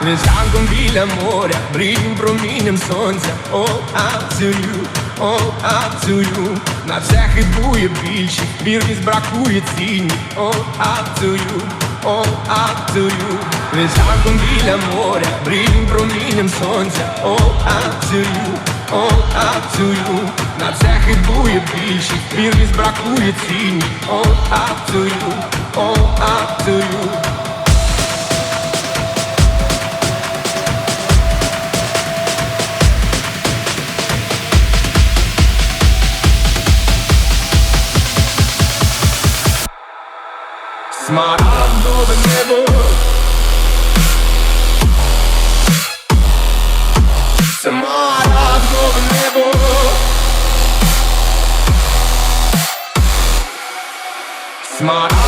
світанком біля моря, мрієм промінням сонця, all up to you, На все хибує більшість, вірність бракує цінні, all up to you, all біля моря, мрієм промінням сонця, all up to you, На це хибує більшість, вірність бракує цінні, all up to you Smaragdowym niebo Smaragdowym niebo Smaragdowym niebo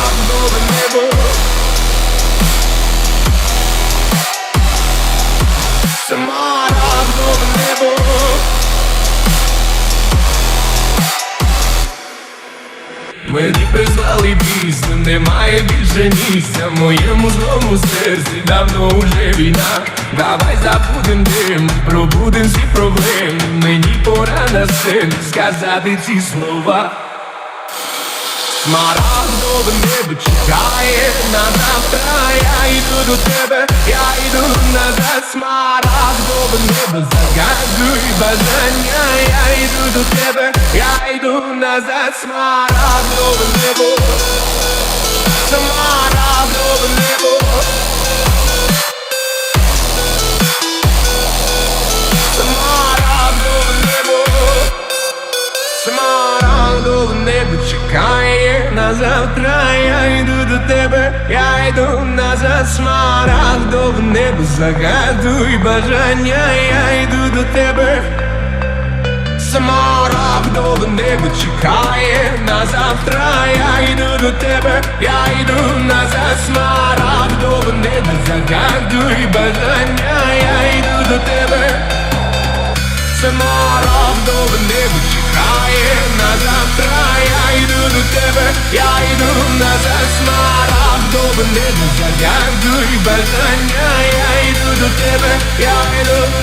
Мені призвали пісню, немає більше місця в моєму злому серці, давно уже війна. Давай забудем дим, пробудем всі проблеми. Мені пора на сцену сказати ці слова. Смарагдове небо чекає на завтра Я йду до тебе, я йду назад загадуй бажання Я йду до тебе, я йду назад Смарагдове небо Смарагдове небо Смарагдове небо Смарагдове небо чекає на завтра, я йду до тебе, я йду назад, смарагдове небо загадуй бажання, я йду до тебе. Смарагдове небо чекає на завтра, я йду до тебе, я йду назад, смарагдове небо загадуй бажання, я йду до тебе. Смарагдове небо чекає на завтра, я йду до тебе, я йду назад, смарагдове небо загадуй бажання, я йду до тебе, я йду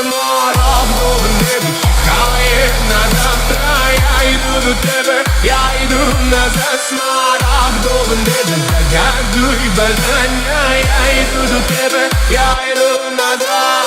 てもラブドブネブ輝いなだったやいるてべやいるなざすまラブドブネブだがぐいばらにゃやいるてべやいるなざ